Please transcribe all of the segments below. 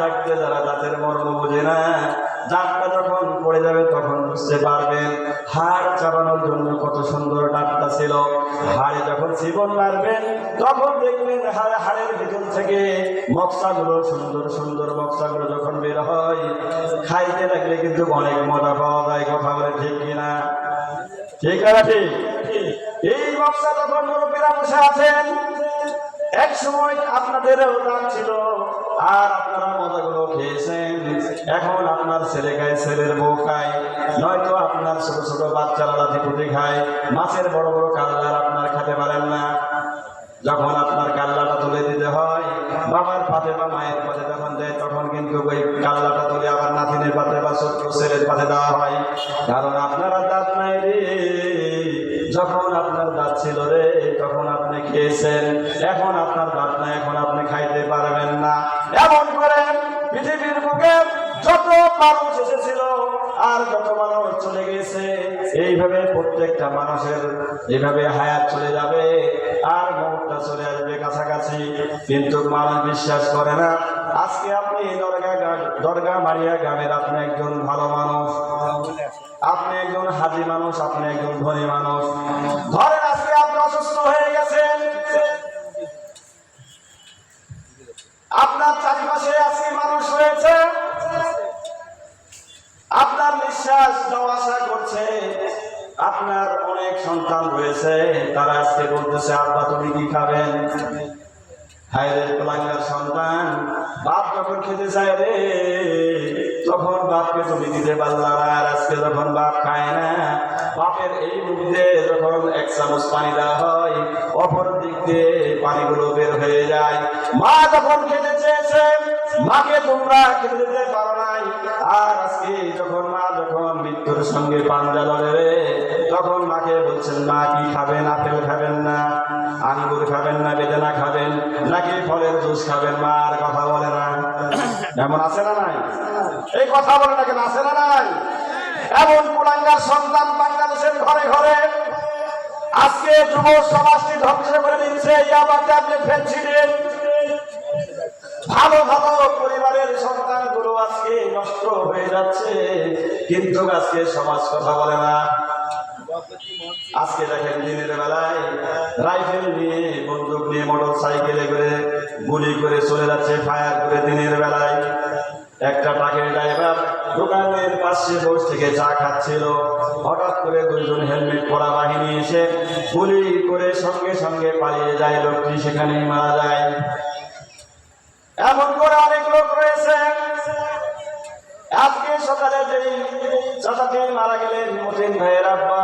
থাকতে যারা দাঁতের মর্ম বোঝে না দাঁতটা যখন পড়ে যাবে তখন বুঝতে পারবেন, হাড় চাবানোর জন্য কত সুন্দর দাঁতটা ছিল। হাড়ে যখন জীবন মারবেন, তখন দেখবেন হাড়ে, হাড়ের ভিতর থেকে মক্সাগুলো সুন্দর সুন্দর মক্সাগুলো যখন বের হয়, খাইতে লাগলে কিন্তু অনেক মজা পাওয়া যায়, কথা বলে ঠিক কিনা? ঠিক আছে এই মক্সা যখন মুরব্বীরা বসে আছেন এক সময় আপনাদেরও দান ছিল, আর আপনারা মজাগুলো খেয়েছেন। এখন আপনার ছেলে খায়, ছেলের বউ খায়, নয়তো আপনার ছোট ছোট বাচ্চারা লাঠি খায়, মাছের বড় বড় কাল্লার আপনার খেতে পারেন না। যখন আপনার কাল্লাটা তুলে দিতে হয়, বাবার পাতে বা মায়ের পাতে যখন দেয়, তখন কিন্তু ওই কাল্লাটা তুলে আবার নাতিনের পাতে বা ছোট্ট ছেলের পাতে দেওয়া হয়। কারণ আপনারা দাঁত নাই রে, যখন আপনার দাঁত ছিল রে, তখন আপনি খেয়েছেন। মানুষ এসেছিল আর যত মানুষ চলে গেছে, এইভাবে প্রত্যেকটা মানুষের হায়াত চলে যাবে, আর চলে আসবে কাছাকাছি। কিন্তু মানুষ বিশ্বাস করে না, আজকে আপনি দরগা দরগা মারিয়া গ্রামের আপনি একজন ভালো মানুষ, আপনি একজন হাজি মানুষ, আপনি একজন ধনী মানুষ। ধরেন আজকে আপনি অসুস্থ হয়ে গেছেন যাওয়া করছে, আপনার অনেক সন্তান রয়েছে, তারা আজকে বলতেছে, আব্বা, তুমি কি খাবেন? হায় রে সন্তান? বাপ যখন খেতে চায় রে বাপকে তুমি দিতে পারলা না, আর আজকে যখন বাপ খায় না, বাপের এই দিয়ে যখন এক চামচ পানি দেওয়া হয়, অপর দিক দিয়ে পানিগুলো বের হয়ে যায়। মা যখন খেতে চেয়েছে মাকে তোমরা খেতে দিতে পারো নাই। আর আজকে যখন মা যখন মৃত্যুর সঙ্গে পাঞ্জা রে, তখন মাকে বলছেন, মা কি খাবেন? আপেল খাবেন না, আঙ্গুর খাবেন না, বেদানা খাবেন, নাকি ফলের জুস খাবেন? মা আর কথা বলে না। এমন আছে না নাই? এই কথা বলে না কেন আছে না নাই? এমন কুলাঙ্গার সন্তান বাংলাদেশের ঘরে ঘরে আজকে যুব সমাজটি ধ্বংস করে দিচ্ছে ইয়াবা ট্যাবলেট ফেন্সিডিল ভালো ভালো পরিবারের সন্তানগুলো আজকে নষ্ট হয়ে যাচ্ছে, কিন্তু আজকে সমাজ কথা বলে না। আজকে দেখেন দিনের বেলায় নিয়ে নিয়ে মোটর সাইকেলে করে গুলি করে চলে যাচ্ছে, ফায়ার করে দিনের বেলায়। একটা ট্রাকের ড্রাইভার দোকানের পাশে বসে থেকে চা খাচ্ছিল। হঠাৎ করে দুইজন হেলমেট পরা বাহিনী এসে গুলি করে সঙ্গে সঙ্গে পালিয়ে যায়। লোকটি সেখানেই মারা যায়। এমন করে অনেক লোক রয়েছে। আজকে সকালে যেই চাচাটি মারা গেলেন, মতিন ভাইয়ের আব্বা,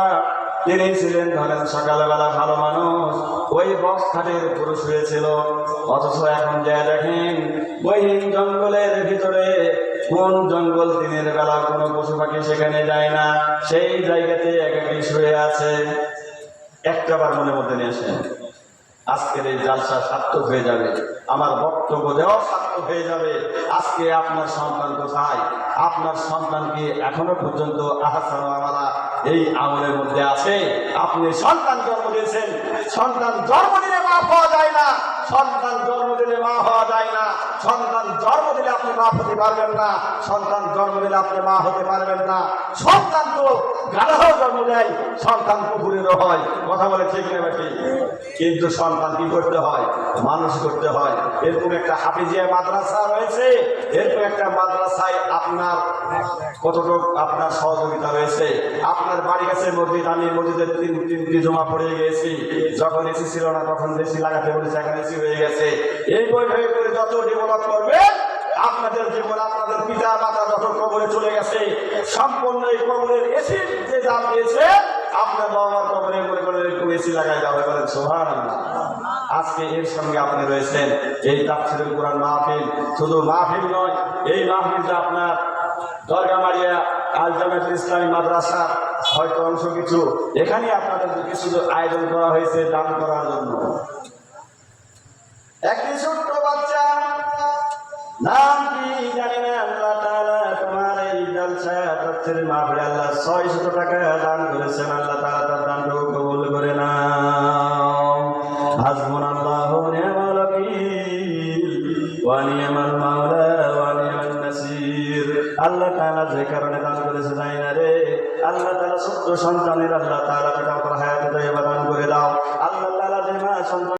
তিনি ছিলেন ধরেন সকালবেলা ভালো মানুষ। ওই বক্স খাটের পুরুষ হয়েছিল অথচ এখন যা দেখেন, বহিন জঙ্গলের ভিতরে কোন জঙ্গল দিনের বেলা কোনো পশু পাখি সেখানে যায় না, সেই জায়গাতে একাকি শুয়ে আছে। একটাবার মনে মধ্যে নিয়ে আসেন, আজকের এই জালসা সার্থক হয়ে যাবে, আমার বক্তব্য দেওয়া সার্থক হয়ে যাবে। আজকে আপনার সন্তান কোথায়? আপনার সন্তান কি এখনও পর্যন্ত আহাসান এই আমলের মধ্যে আছে? আপনি সন্তান জন্ম দিয়েছেন, সন্তান জন্ম দিলে পাওয়া যায় না। সন্তান জন্ম দিলে মা হওয়া যায় না। সন্তান জন্ম দিলে আপনি মা হতে পারবেন না, সন্তান জন্ম দিলে আপনি মা হতে পারবেন না। সন্তান তো গাধাও জন্ম দেয়, সন্তান কুকুরেরও হয়। কথা বলে ঠিক নেবে ঠিক কিন্তু সন্তান কি করতে হয়? মানুষ করতে হয়। এরকম একটা হাফিজিয়া মাদ্রাসা রয়েছে, এরকম একটা মাদ্রাসায় আপনার কতটুক আপনার সহযোগিতা রয়েছে? আপনার বাড়ি কাছে মসজিদ, আমি মসজিদের তিন তিনটি জমা পড়ে গিয়েছি। যখন এসি ছিল না, তখন বেশি লাগাতে বলেছে, এখন এসি হয়ে গেছে। এই বই করে যত ডেভেলপ করবে। আপনাদের জীবন আপনাদের পিতা মাতা যত কবরে চলে গেছে, সম্পূর্ণ এই কবরের এসির যে দাম দিয়েছে আপনার বাবা মার কবরে মনে করে একটু এসি লাগাই যাবে বলেন সোহান আজকে এর সঙ্গে আপনি রয়েছেন, এই তাফসিরুল কোরআন মাহফিল। শুধু মাহফিল নয়, এই মাহফিলটা আপনার দরগা মারিয়া আল ইসলামী মাদ্রাসা, হয়তো অংশ কিছু। এখানে আপনাদের কিছু আয়োজন করা হয়েছে দান করার জন্য। একটি দারিদ্রের মাফে আল্লাহ ছয় শত টাকা দান করেছেন। আল্লাহ তারা তার দান কবুল করে না আল্লাহ মাওলা নাসির। আল্লাহ তাআলা যে কারণে দান করেছে তাই না রে। আল্লাহ তাআলা সত্য সন্তানের আল্লাহ তাআলা তাকে আমার হায়াতে দান করে দাও। আল্লাহ তাআলা যে মা সন্তান